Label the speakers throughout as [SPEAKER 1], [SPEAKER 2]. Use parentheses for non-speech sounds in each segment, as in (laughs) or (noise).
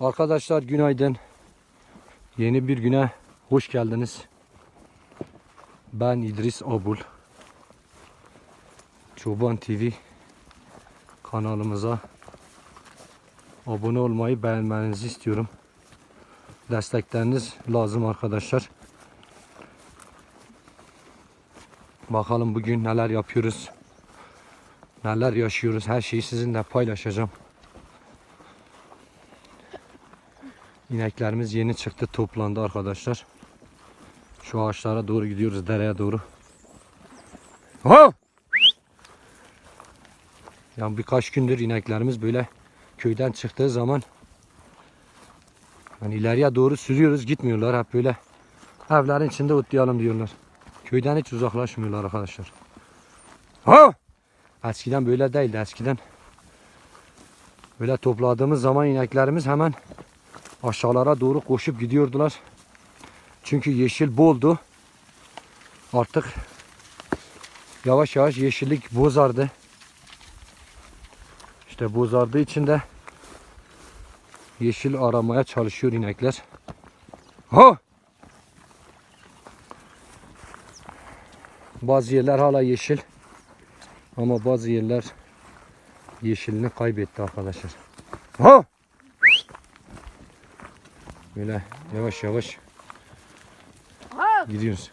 [SPEAKER 1] Arkadaşlar günaydın. Yeni bir güne hoş geldiniz. Ben İdris Abul. Çoban TV kanalımıza abone olmayı beğenmenizi istiyorum. Destekleriniz lazım arkadaşlar. Bakalım bugün neler yapıyoruz. Neler yaşıyoruz. Her şeyi sizinle paylaşacağım. İneklerimiz yeni çıktı toplandı arkadaşlar. Şu ağaçlara doğru gidiyoruz dereye doğru. Ha! Yani birkaç gündür ineklerimiz böyle köyden çıktığı zaman hani ileriye doğru sürüyoruz gitmiyorlar hep böyle evlerin içinde otlayalım diyorlar. Köyden hiç uzaklaşmıyorlar arkadaşlar. Ha! Eskiden böyle değildi eskiden. Böyle topladığımız zaman ineklerimiz hemen aşağılara doğru koşup gidiyordular. Çünkü yeşil boldu. Artık yavaş yavaş yeşillik bozardı. İşte bozardığı için de yeşil aramaya çalışıyor inekler. Ha! Bazı yerler hala yeşil. Ama bazı yerler yeşilini kaybetti arkadaşlar. Ha! Böyle yavaş yavaş gidiyoruz.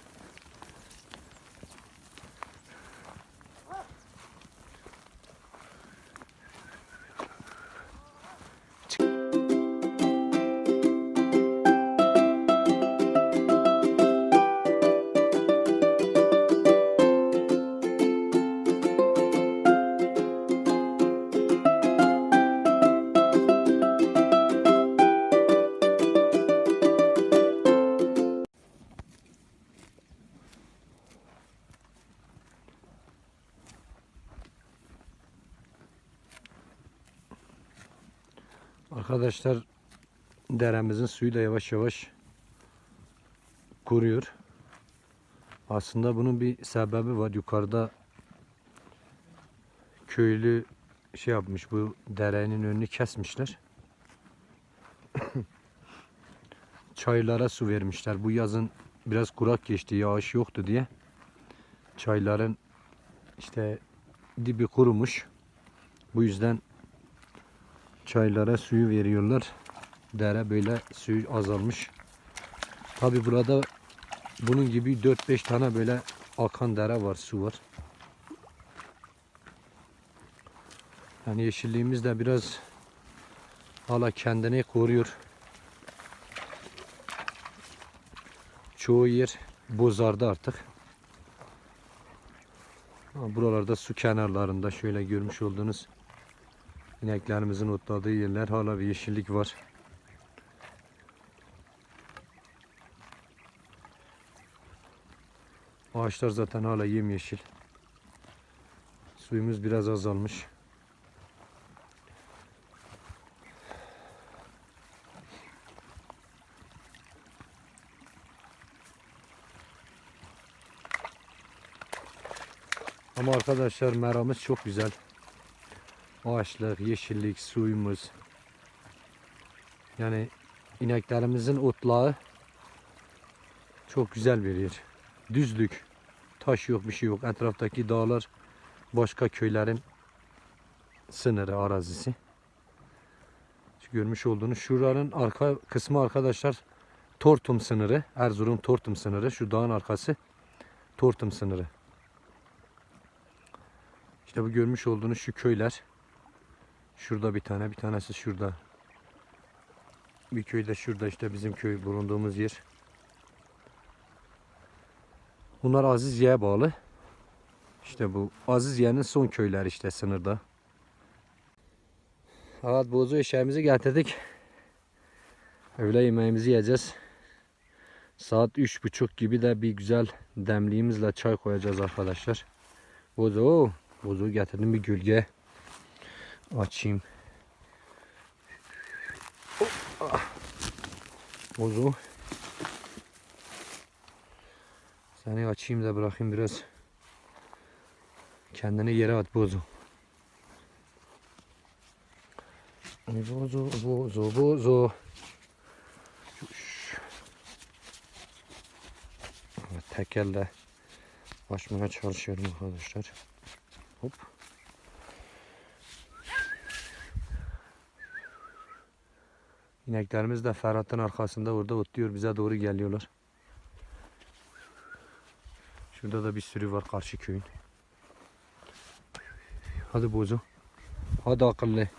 [SPEAKER 1] Arkadaşlar deremizin suyu da yavaş yavaş kuruyor. Aslında bunun bir sebebi var. Yukarıda köylü şey yapmış bu derenin önünü kesmişler. (coughs) Çaylara su vermişler. Bu yazın biraz kurak geçti, yağış yoktu diye. Çayların işte dibi kurumuş. Bu yüzden çaylara suyu veriyorlar. Dere böyle suyu azalmış. Tabi burada bunun gibi 4-5 tane böyle akan dere var, su var. Yani yeşilliğimiz de biraz hala kendini koruyor. Çoğu yer bozardı artık. Buralarda su kenarlarında şöyle görmüş olduğunuz İneklerimizin otladığı yerler hala bir yeşillik var. Ağaçlar zaten hala yemyeşil. Suyumuz biraz azalmış. Ama arkadaşlar meramız çok güzel. Ağaçlık, yeşillik, suyumuz. Yani ineklerimizin otlağı çok güzel bir yer. Düzlük. Taş yok, bir şey yok. Etraftaki dağlar başka köylerin sınırı, arazisi. Görmüş olduğunuz şuranın arka kısmı arkadaşlar Tortum sınırı. Erzurum Tortum sınırı. Şu dağın arkası Tortum sınırı. İşte bu görmüş olduğunuz şu köyler. Şurada bir tane, bir tanesi şurada. Bir köy de şurada işte bizim köy bulunduğumuz yer. Bunlar Aziziye'ye bağlı. İşte bu Aziziye'nin son köyleri işte sınırda. Evet bozu eşeğimizi getirdik. Öğle yemeğimizi yiyeceğiz. Saat üç buçuk gibi de bir güzel demliğimizle çay koyacağız arkadaşlar. Bozu, bozu getirdim bir gölge. Açayım. Bozu. Seni açayım da bırakayım biraz. Kendini yere at bozu. Bozo, bozo, bozo. Evet, tek elle açmaya çalışıyorum arkadaşlar. Hop. İneklerimiz de Ferhat'ın arkasında orada otluyor. Bize doğru geliyorlar. Şurada da bir sürü var karşı köyün. Hadi bozu. Hadi akıllı.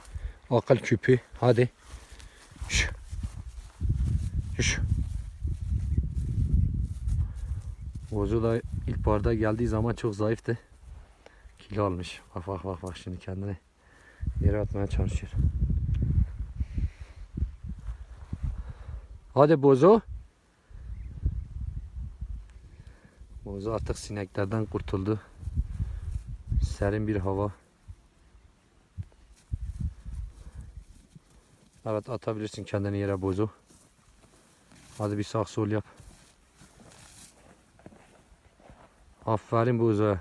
[SPEAKER 1] Akıl küpü. Hadi. Şş. Şş. Bozu da ilk barda geldiği zaman çok zayıftı. Kilo almış. Bak bak bak bak şimdi kendini yere atmaya çalışıyor. Hadi bozo. Bozo artık sineklerden kurtuldu. Serin bir hava. Evet atabilirsin kendini yere bozu. Hadi bir sağ sol yap. Aferin bozu.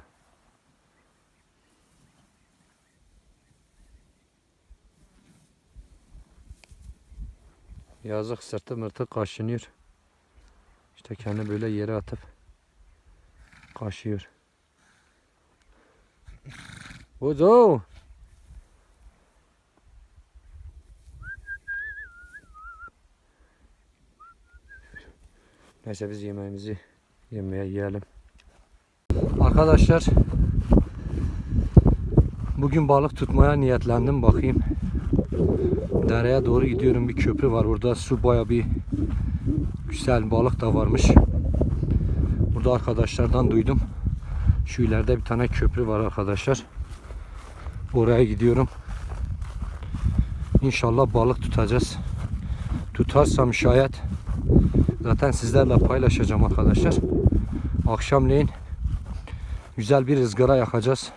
[SPEAKER 1] Yazık sırtı mırtı kaşınıyor. İşte kendi böyle yere atıp kaşıyor. Bozo. Neyse biz yemeğimizi yemeye yiyelim. Arkadaşlar bugün balık tutmaya niyetlendim bakayım. Dereye doğru gidiyorum bir köprü var burada su baya bir güzel balık da varmış. Burada arkadaşlardan duydum. Şu ileride bir tane köprü var arkadaşlar. Oraya gidiyorum. İnşallah balık tutacağız. Tutarsam şayet zaten sizlerle paylaşacağım arkadaşlar. Akşamleyin güzel bir ızgara yakacağız.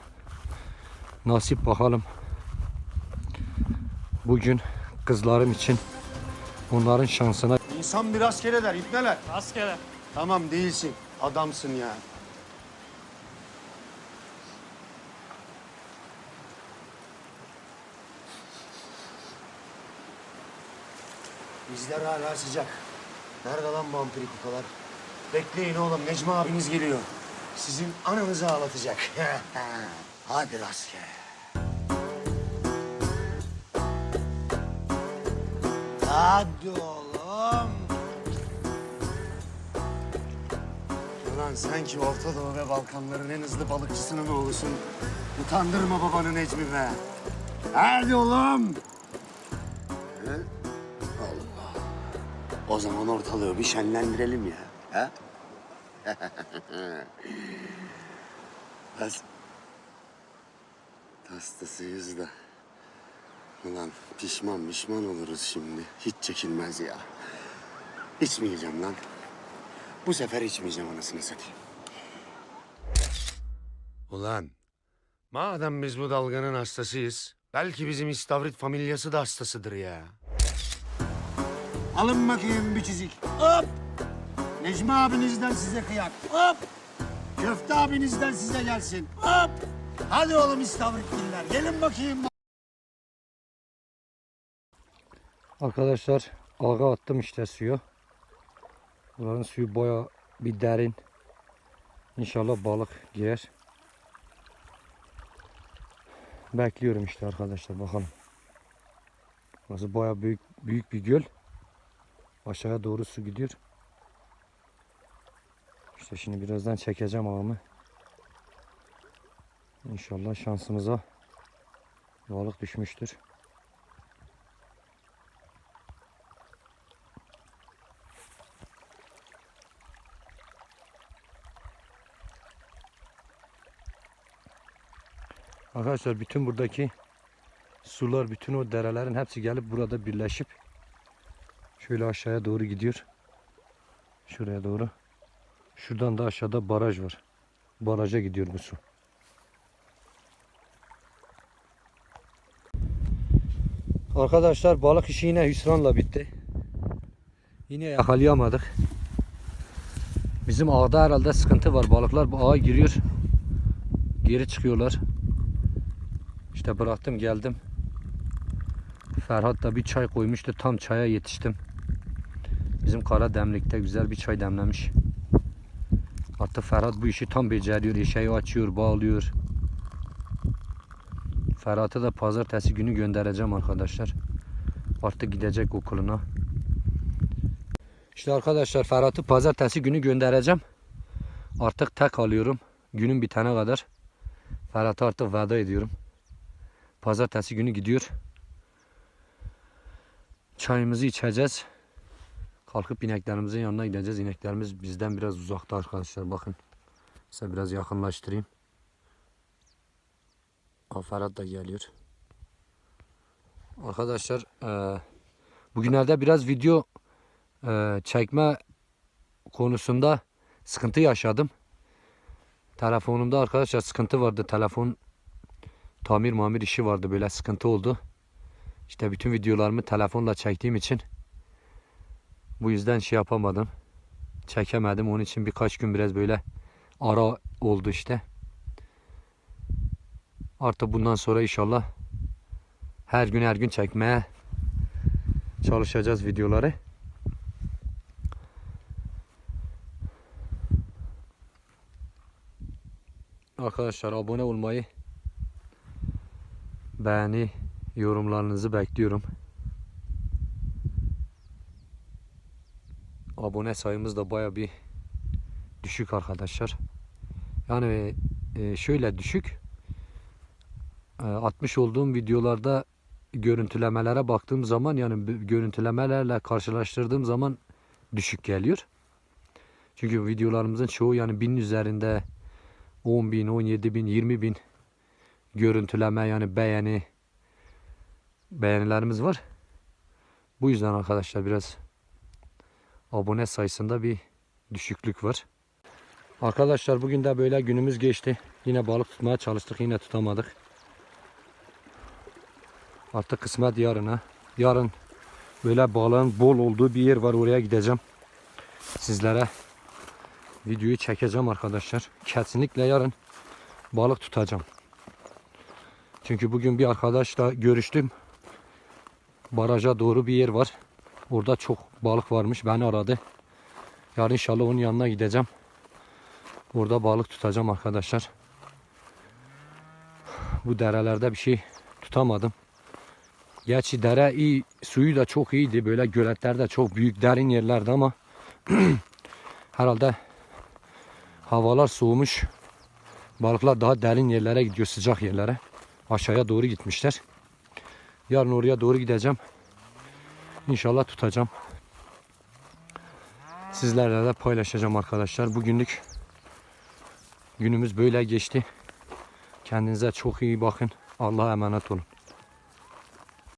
[SPEAKER 1] Nasip bakalım. Bugün kızlarım için onların şansına
[SPEAKER 2] İnsan bir askere der, ipneler.
[SPEAKER 3] Askere.
[SPEAKER 2] Tamam değilsin, adamsın ya. Bizler hala sıcak. Nerede lan vampiri kukalar? Bekleyin oğlum, Necmi abiniz geliyor. Sizin ananızı ağlatacak. (laughs) Hadi rastgele. Hadi oğlum. Ulan sanki Orta Doğu ve Balkanların en hızlı balıkçısının oğlusun. Utandırma babanı Necmi be. Hadi oğlum. He? Allah. O zaman ortalığı bir şenlendirelim ya. Ha? (laughs) Tas... Hastasıyız da. Ulan pişman pişman oluruz şimdi. Hiç çekilmez ya. İçmeyeceğim lan. Bu sefer içmeyeceğim anasını satayım. Ulan madem biz bu dalganın hastasıyız. Belki bizim istavrit familyası da hastasıdır ya. Alın bakayım bir çizik. Hop! Necmi abinizden size kıyak. Hop! Köfte abinizden size gelsin. Hop! Hadi oğlum istavritliler. Gelin bakayım.
[SPEAKER 1] Arkadaşlar ağa attım işte suyu. Buranın suyu baya bir derin. İnşallah balık girer. Bekliyorum işte arkadaşlar bakalım. Burası baya büyük büyük bir göl. Aşağıya doğru su gidiyor. İşte şimdi birazdan çekeceğim ağımı. İnşallah şansımıza balık düşmüştür. Arkadaşlar bütün buradaki sular, bütün o derelerin hepsi gelip burada birleşip şöyle aşağıya doğru gidiyor. Şuraya doğru. Şuradan da aşağıda baraj var. Baraja gidiyor bu su. Arkadaşlar balık işi yine hüsranla bitti. Yine yakalayamadık. Bizim ağda herhalde sıkıntı var. Balıklar bu ağa giriyor. Geri çıkıyorlar. İşte bıraktım geldim. Ferhat da bir çay koymuştu. Tam çaya yetiştim. Bizim kara demlikte güzel bir çay demlemiş. Hatta Ferhat bu işi tam beceriyor. Eşeği açıyor, bağlıyor. Ferhat'ı da pazartesi günü göndereceğim arkadaşlar. Artık gidecek okuluna. İşte arkadaşlar Ferhat'ı pazartesi günü göndereceğim. Artık tek alıyorum. Günün bitene kadar. Ferhat'a artık veda ediyorum. Pazartesi günü gidiyor. Çayımızı içeceğiz. Kalkıp ineklerimizin yanına gideceğiz. İneklerimiz bizden biraz uzakta arkadaşlar. Bakın. Size biraz yakınlaştırayım. Aa, Ferhat da geliyor. Arkadaşlar eee, bugünlerde biraz video eee, çekme konusunda sıkıntı yaşadım. Telefonumda arkadaşlar sıkıntı vardı. Telefon tamir mamir işi vardı. Böyle sıkıntı oldu. İşte bütün videolarımı telefonla çektiğim için bu yüzden şey yapamadım. Çekemedim. Onun için birkaç gün biraz böyle ara oldu işte. Artık bundan sonra inşallah her gün her gün çekmeye çalışacağız videoları. Arkadaşlar abone olmayı, beğeni, yorumlarınızı bekliyorum. Abone sayımız da baya bir düşük arkadaşlar. Yani e, şöyle düşük. E, atmış olduğum videolarda görüntülemelere baktığım zaman yani görüntülemelerle karşılaştırdığım zaman düşük geliyor. Çünkü videolarımızın çoğu yani binin üzerinde 10 bin, 17 bin, 20 bin görüntüleme yani beğeni beğenilerimiz var. Bu yüzden arkadaşlar biraz abone sayısında bir düşüklük var. Arkadaşlar bugün de böyle günümüz geçti. Yine balık tutmaya çalıştık. Yine tutamadık. Artık kısmet yarına. Yarın böyle balığın bol olduğu bir yer var. Oraya gideceğim. Sizlere videoyu çekeceğim arkadaşlar. Kesinlikle yarın balık tutacağım. Çünkü bugün bir arkadaşla görüştüm. Baraja doğru bir yer var. Orada çok balık varmış. Beni aradı. Yarın inşallah onun yanına gideceğim. Orada balık tutacağım arkadaşlar. Bu derelerde bir şey tutamadım. Gerçi dere iyi, suyu da çok iyiydi. Böyle göletlerde çok büyük derin yerlerdi ama (clears throat) herhalde havalar soğumuş. Balıklar daha derin yerlere gidiyor, sıcak yerlere. Aşağıya doğru gitmişler. Yarın oraya doğru gideceğim. İnşallah tutacağım. Sizlerle de paylaşacağım arkadaşlar. Bugünlük günümüz böyle geçti. Kendinize çok iyi bakın. Allah'a emanet olun.